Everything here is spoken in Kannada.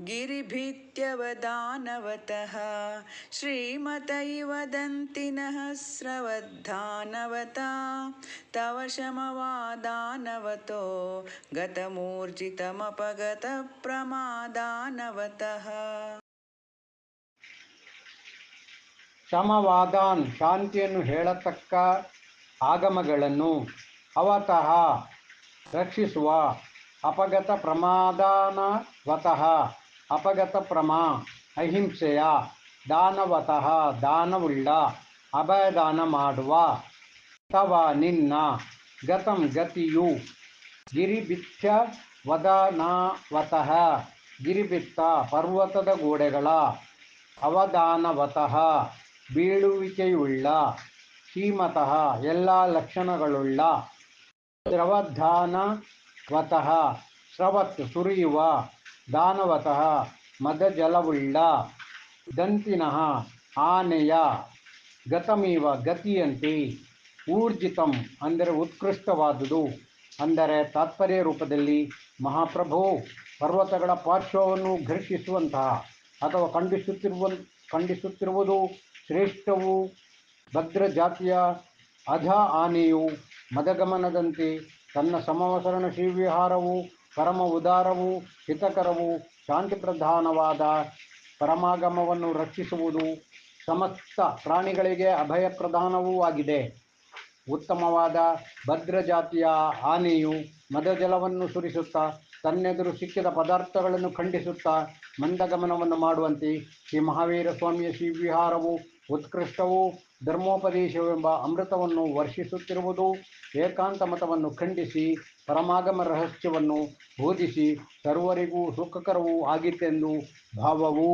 गिरिभित्यवदानवतः श्रीमतैव दन्तिनः स्रवद्धानवता तव शमवादानवतो गतमूर्जितमपगतप्रमादानवतः ಶಮವಾದಾನ್ ಶಾಂತಿಯನ್ನು ಹೇಳತಕ್ಕ ಆಗಮಗಳನ್ನು ಅವತಃ ರಕ್ಷಿಸುವ ಅಪಗತ ಪ್ರಮಾದಾನವತಃ ಅಪಗತ ಪ್ರಮಾ ಅಹಿಂಸೆಯ ದಾನವತಃ ದಾನವುಳ್ಳ ಅಭಯದಾನ ಮಾಡುವ ತವ ನಿನ್ನ ಗತಂ ಗತಿಯು ಗಿರಿಬಿತ್ಯ ವದನಾವತಃ ಗಿರಿಬಿತ್ತ ಪರ್ವತದ ಗೋಡೆಗಳ ಅವಧಾನವತಃ ಬೀಳುವಿಕೆಯುಳ್ಳ ಶ್ರೀಮತಃ ಎಲ್ಲ ಲಕ್ಷಣಗಳುಳ್ಳ ದ್ರವಧಾನವತಃ ಸ್ರವತ್ ಸುರಿಯುವ ದಾನವತಃ ಮದಜಲವುಳ್ಳ ದಂತಿನಃ ಆನೆಯ ಗತಮೀವ ಗತಿಯಂತೆ ಊರ್ಜಿತಂ ಅಂದರೆ ಉತ್ಕೃಷ್ಟವಾದುದು. ಅಂದರೆ ತಾತ್ಪರ್ಯ ರೂಪದಲ್ಲಿ ಮಹಾಪ್ರಭು ಪರ್ವತಗಳ ಪಾರ್ಶ್ವವನ್ನು ಘರ್ಷಿಸುವಂತಹ ಅಥವಾ ಖಂಡಿಸುತ್ತಿರುವ, ಖಂಡಿಸುತ್ತಿರುವುದು ಶ್ರೇಷ್ಠವು ಭದ್ರ ಜಾತಿಯ ಅಧ ಆನೆಯು ಮದಗಮನದಂತೆ ತನ್ನ ಸಮವಸರಣ ಶ್ರೀವಿಹಾರವು ಪರಮ ಉದಾರವು, ಹಿತಕರವು, ಶಾಂತಿಪ್ರಧಾನವಾದ ಪರಮಾಗಮವನ್ನು ರಕ್ಷಿಸುವುದು ಸಮಸ್ತ ಪ್ರಾಣಿಗಳಿಗೆ ಅಭಯ ಪ್ರಧಾನವೂ ಆಗಿದೆ. ಉತ್ತಮವಾದ ಭದ್ರ ಜಾತಿಯ ಆನೆಯು ಮದಜಲವನ್ನು ಸುರಿಸುತ್ತಾ, ತನ್ನೆದುರು ಸಿಕ್ಕಿದ ಪದಾರ್ಥಗಳನ್ನು ಖಂಡಿಸುತ್ತಾ ಮಂದಗಮನವನ್ನು ಮಾಡುವಂತೆ ಶ್ರೀ ಮಹಾವೀರ ಸ್ವಾಮಿಯ ಶ್ರೀವಿಹಾರವು ಉತ್ಕೃಷ್ಟವೂ ಧರ್ಮೋಪದೇಶವೆಂಬ ಅಮೃತವನ್ನು ವರ್ಷಿಸುತ್ತಿರುವುದು ಏಕಾಂತ ಮತವನ್ನು ಖಂಡಿಸಿ ಪರಮಾಗಮ ರಹಸ್ಯವನ್ನು ಬೋಧಿಸಿ ಸರ್ವರಿಗೂ ಸುಖಕರವೂ ಆಗಿತ್ತೆಂದು ಭಾವವು.